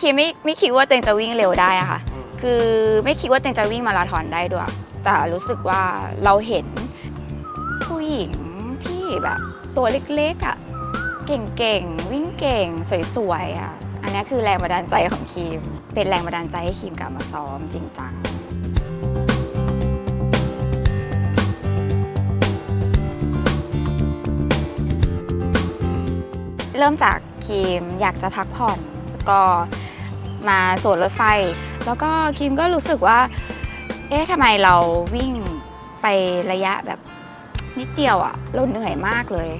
คีมไม่ไม่คิดว่าตัวเองจะวิ่งเร็วได้อะค่ะ คือไม่คิดว่าตัวเองจะวิ่งมาราธอนได้ด้วย แต่รู้สึกว่าเราเห็นผู้หญิงที่แบบตัวเล็กๆอะเก่งๆ วิ่งเก่งสวยๆอะอันนี้คือแรงบันดาลใจของคีมเป็นแรงบันดาลใจให้คีมกลับมาซ้อมจริงจังเริ่มจากคีมอยากจะพักผ่อน ก็ มาสวนรถไฟ แล้วก็คิมก็รู้สึกว่า เอ๊ะทำไมเราวิ่งไประยะแบบนิดเดียวอะเราเหนื่อยมากเลย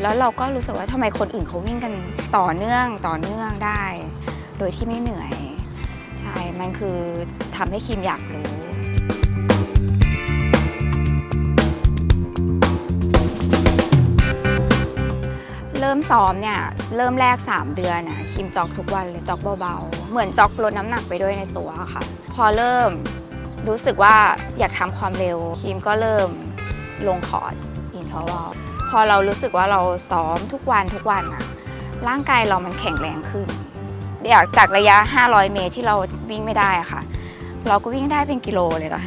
แล้วเราก็รู้สึกว่าทำไมคนอื่นเขาวิ่งกันต่อเนื่องต่อเนื่องได้ โดยที่ไม่เหนื่อย ใช่ มันคือทำให้คิมอยากรู้ ริ่มซ้อมเนี่ยเริ่มแรก 3 เดือนน่ะคิมจ็อกทุกวันเลยจ็อกเบาๆ เหมือนจ็อกลดน้ำหนักไปด้วยในตัวค่ะ พอเริ่มรู้สึกว่าอยากทำความเร็วคิมก็เริ่มลงคอร์ดอินทอร์วลพอเรารู้สึกว่าเราซ้อมทุกวันทุกวันอะร่างกายเรามันแข็งแรงขึ้นอยากจากระยะ 500 เมตรที่เราวิ่งไม่ได้อะค่ะ เราก็วิ่งได้เป็นกิโลเลยนะ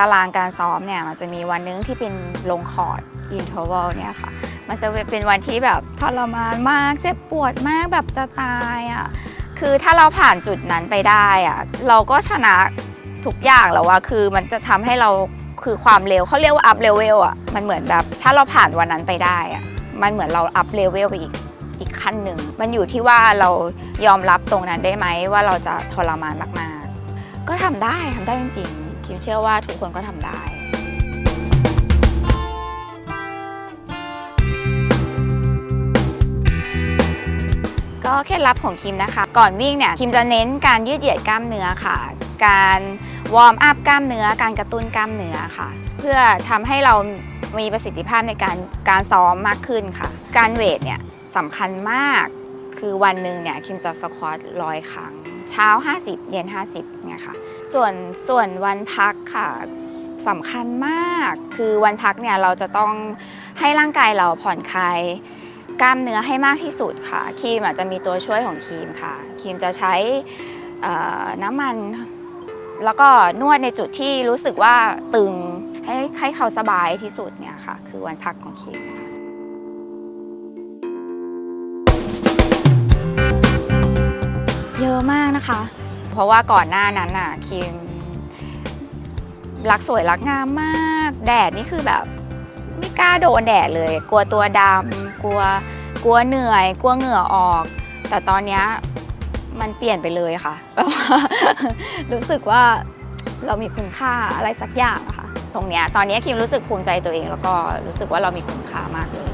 ตารางการซ้อมเนี่ยมันจะมีวันนึงที่เป็นลงคอร์ดอินเทอร์วลเนี่ยค่ะ มันจะเป็นวันที่แบบทรมานมากเจ็บปวดมากแบบจะตายอะ่ะคือถ้าเราผ่านจุดนั้นไปได้อะ่ะเราก็ชนะทุกอย่างแล้วว่าคือมันจะทำให้เราคือความเร็วเขาเรียกว่าอัพเลเวลอะมันเหมือนแบบถ้าเราผ่านวันนั้นไปได้อะมันเหมือนเราอัพเลเวลไปอีกอีกขั้นหนึ่ง มันอยู่ที่ว่าเรายอมรับตรงนั้นได้ไหมว่าเราจะทรมานมากๆ ก็ทำได้ทำได้จริงๆ คิมเชื่อว่าทุกคนก็ทำได้ก็เคล็ดลับของคิมนะคะ ก่อนวิ่งเนี่ยคิมจะเน้นการยืดเหยียดกล้ามเนื้อค่ะ การวอร์มอัพกล้ามเนื้อ การกระตุ้นกล้ามเนื้อค่ะ เพื่อทำให้เรามีประสิทธิภาพในการการซ้อมมากขึ้นค่ะ การเวทเนี่ยสำคัญมาก คือวันหนึ่งเนี่ยคิมจะสควอตร้อยครั้ง เช้า 50 เย็น 50เนี่ยค่ะ ส่วนส่วนวันพักค่ะสำคัญมาก คือวันพักเนี่ยเราจะต้องให้ร่างกายเราผ่อนคลายกล้ามเนื้อให้มากที่สุดค่ะครีมอาจจะมีตัวช่วยของครีมค่ะครีมจะใช้น้ำมัน แล้วก็นวดในจุดที่รู้สึกว่าตึงให้ให้เขาสบายที่สุดเนี่ยค่ะ คือวันพักของครีมนะคะ อะมากนะคะ เพราะว่าก่อนหน้านั้นน่ะคิมรักสวยรักงามมาก แดดนี่คือแบบไม่กล้าโดนแดดเลย กลัวตัวดำกลัวกลัวเหนื่อย กลัวเหงื่อออก แต่ตอนนี้มันเปลี่ยนไปเลยค่ะแบบว่ารู้สึกว่าเรามีคุณค่าอะไรสักอย่างอะค่ะ ตรงเนี้ยตอนนี้คิมรู้สึกภูมิใจตัวเอง แล้วก็รู้สึกว่าเรามีคุณค่ามากเลย